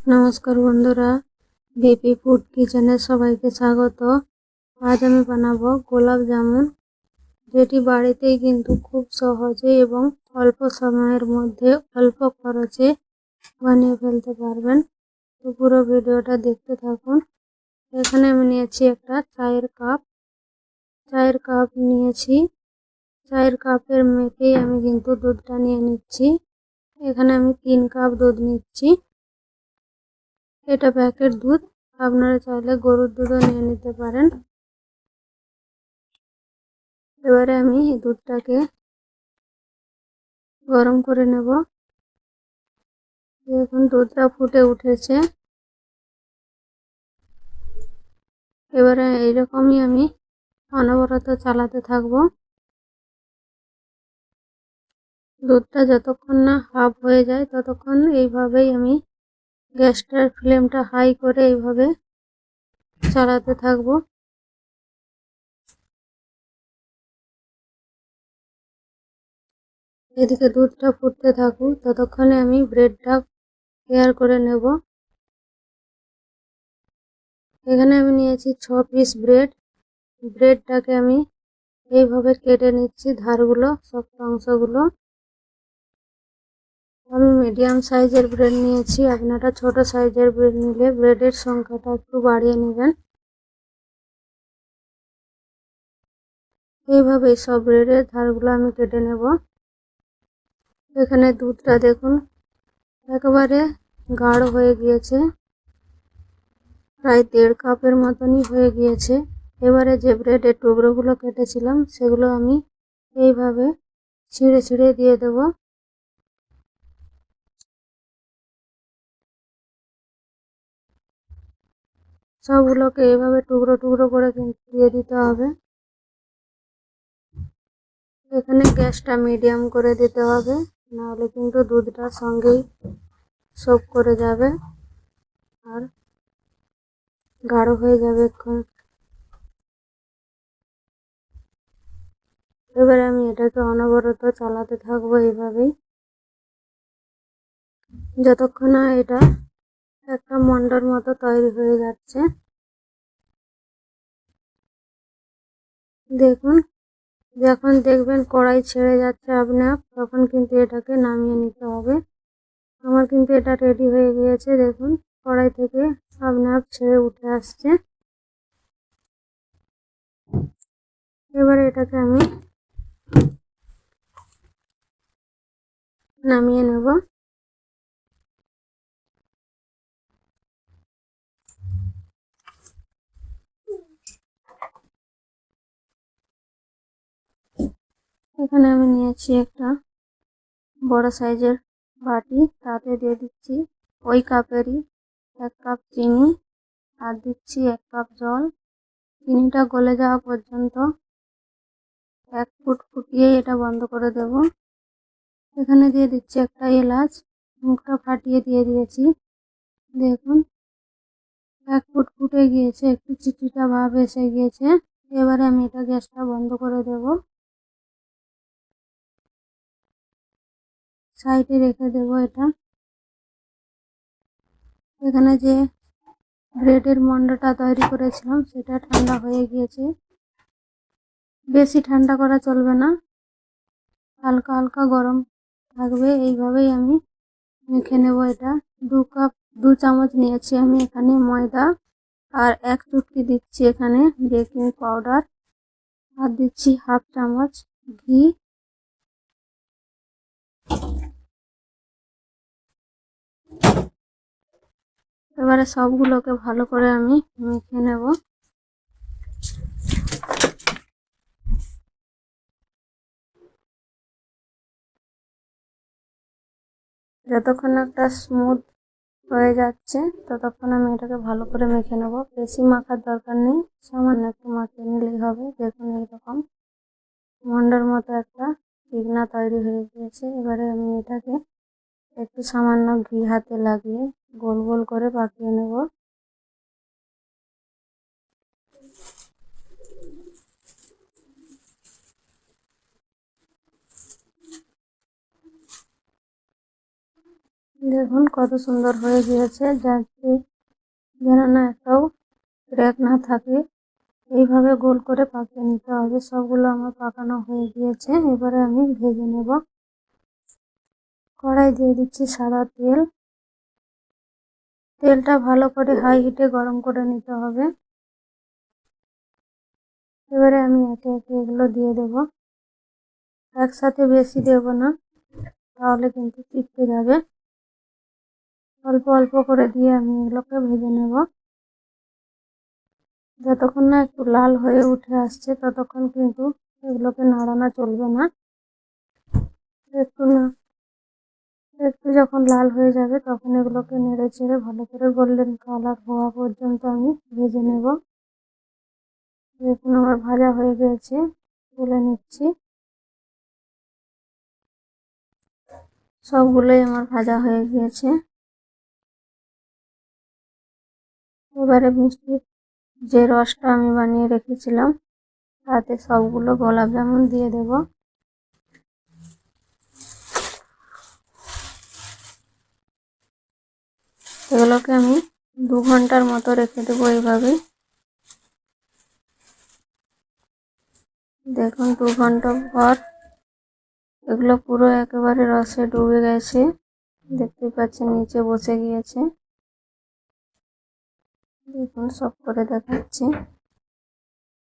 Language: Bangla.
নমস্কার বন্ধুরা বিপি ফুড কিচেনে সবাইকে স্বাগত। আজ আমি বানাবো গোলাপ জামুন, যেটি বাড়িতেই কিন্তু খুব সহজে এবং অল্প সময়ের মধ্যে অল্প খরচে বানিয়ে ফেলতে পারবেন। তো পুরো ভিডিওটা দেখতে থাকুন। এখানে আমি নিয়েছি একটা চায়ের কাপ। চায়ের কাপ নিয়েছি। চায়ের কাপের মেপেই আমি কিন্তু দুধটা নিয়ে নিচ্ছি। এখানে আমি তিন কাপ দুধ নিচ্ছি। এটা প্যাকেট দুধ। আপনারা চাইলে গরুর দুধও নিয়ে নিতে পারেন। এবারে আমি এই দুধটাকে গরম করে নেব। দেখুন, দুধটা ফুটে উঠেছে। এবারে এইরকমই আমি অনবরত চালাতে থাকব। দুধটা যতক্ষণ না হাফ হয়ে যায়, ততক্ষণ এইভাবেই আমি গ্যাসটার ফ্লেমটা হাই করে এইভাবে চালাতে থাকব। এদিকে দুধটা ফুটতে থাকুক, ততক্ষণে আমি ব্রেডটা তৈয়ার করে নেব। এখানে আমি নিয়েছি ছ পিস ব্রেড। ব্রেডটাকে আমি এইভাবে কেটে নিচ্ছি, ধারগুলো, শক্ত অংশগুলো। আমি মিডিয়াম সাইজের ব্রেড নিয়েছি। আপনারা ছোট সাইজের ব্রেড নিলে ব্রেডের সংখ্যাটা একটু বাড়িয়ে নেবেন। এইভাবে সব ব্রেডের ধারগুলো আমি কেটে নেব। এখানে দুধটা দেখুন, একেবারে গাঢ় হয়ে গিয়েছে। প্রায় দেড় কাপের মতনই হয়ে গিয়েছে। এবারে যে ব্রেডের টুকরোগুলো কেটেছিলাম, সেগুলো আমি এইভাবে ছিঁড়ে ছিঁড়ে দিয়ে দেবো। সবগুলোকে এভাবে টুকরো টুকরো করে কিন্তু দিয়ে দিতে হবে। এখানে গ্যাসটা মিডিয়াম করে দিতে হবে, নাহলে কিন্তু দুধটার সঙ্গেই সব করে যাবে আর গাঢ় হয়ে যাবে এখন এবারে আমি এটাকে অনবরত চালাতে থাকব এইভাবেই। যতক্ষণ না এটা একটা মন্ডর মতো তৈরি হয়ে যাচ্ছে। দেখুন, যখন দেখবেন কড়াই ছেড়ে যাচ্ছে আপনার তখন কিন্তু এটাকে নামিয়ে নিতে হবে। আমার কিন্তু এটা রেডি হয়ে গিয়েছে, দেখুন, কড়াই থেকে আপনার ছেড়ে উঠে আসছে। এবার এটাকে আমি নামিয়ে নেব। এখানে আমি নিয়েছি একটা বড় সাইজের বাটি, তাতে দিয়ে দিচ্ছি ওই কাপেরই এক কাপ চিনি আর দিচ্ছি এক কাপ জল। চিনিটা গলে যাওয়া পর্যন্ত এক ফুট ফুটিয়ে এটা বন্ধ করে দেব। এখানে দিয়ে দিচ্ছি একটা এলাচ, মুখটা ফাটিয়ে দিয়ে দিয়েছি। দেখুন, এক ফুট ফুটে গিয়েছে, একটু চিটিটা ভাব এসে গিয়েছে। এবারে আমি এটা গ্যাসটা বন্ধ করে দেবো। সাইডে রেখে দেব এটা। এখানে যে ব্রেডের মন্ডটা তৈরি করেছিলাম, সেটা ঠান্ডা হয়ে গিয়েছে। বেশি ঠান্ডা করা চলবে না। হালকা হালকা গরম থাকবে, এইভাবেই আমি মেখে নেব এটা। দু কাপ, দু চামচ নিয়েছি আমি এখানে ময়দা, আর এক চুটকি দিচ্ছি এখানে বেকিং পাউডার। আর দিচ্ছি হাফ চামচ ঘি। এবারে সবগুলোকে ভালো করে আমি মেখে নেব। যতক্ষণ একটা স্মুথ হয়ে যাচ্ছে, ততক্ষণ আমি এটাকে ভালো করে মেখে নেব। বেশি মাখার দরকার নেই, সামান্য একটু মাখিয়ে নিলেই হবে। দেখুন এইরকম মন্ডার মতো একটা চিকনা তৈরি হয়ে গিয়েছে। এবারে আমি এটাকে একটু সামান্য ঘি হাতে লাগিয়ে গোল গোল করে পাকিয়ে নেব। দেখুন কত সুন্দর হয়ে গিয়েছে যাতে যেন না একটাও ক্র্যাক না থাকে। এইভাবে গোল করে পাকিয়ে নিতে হবে। সবগুলো আমার পাকানো হয়ে গিয়েছে। এবারে আমি ভেজে নেব। কড়াই দিয়ে দিচ্ছি সাদা তেল। তেলটা ভালো করে হাই হিটে গরম করে নিতে হবে। এবারে আমি একে একে এগুলো দিয়ে দেব। একসাথে বেশি দেব না, তাহলে কিন্তু চিপকে যাবে। অল্প অল্প করে দিয়ে আমি এগুলোকে ভেজে নেব। যতক্ষণ না একটু লাল হয়ে উঠে আসছে, ততক্ষণ কিন্তু এগুলোকে নাড়ানো চলবে না। একটু না একটু যখন লাল হয়ে যাবে তখন এগুলোকে নেড়ে চেড়ে ভালো করে গোল্ডেন কালার হওয়া পর্যন্ত আমি ভেজে নেব। দেখুন আমার ভাজা হয়ে গেছে, তুলে নিচ্ছি। সবগুলোই আমার ভাজা হয়ে গিয়েছে। এবারে মিষ্টির যে রসটা আমি বানিয়ে রেখেছিলাম, তাতে সবগুলো গোলাপ জামুন দিয়ে দেব। এগুলোকে আমি দু ঘণ্টার মতো রেখে দেবো এইভাবে দেখুন, দু ঘণ্টা পর এগুলো পুরো একেবারে রসে ডুবে গেছে। দেখতে পাচ্ছেন, নিচে বসে গিয়েছে। দেখুন, সব করে দেখাচ্ছি।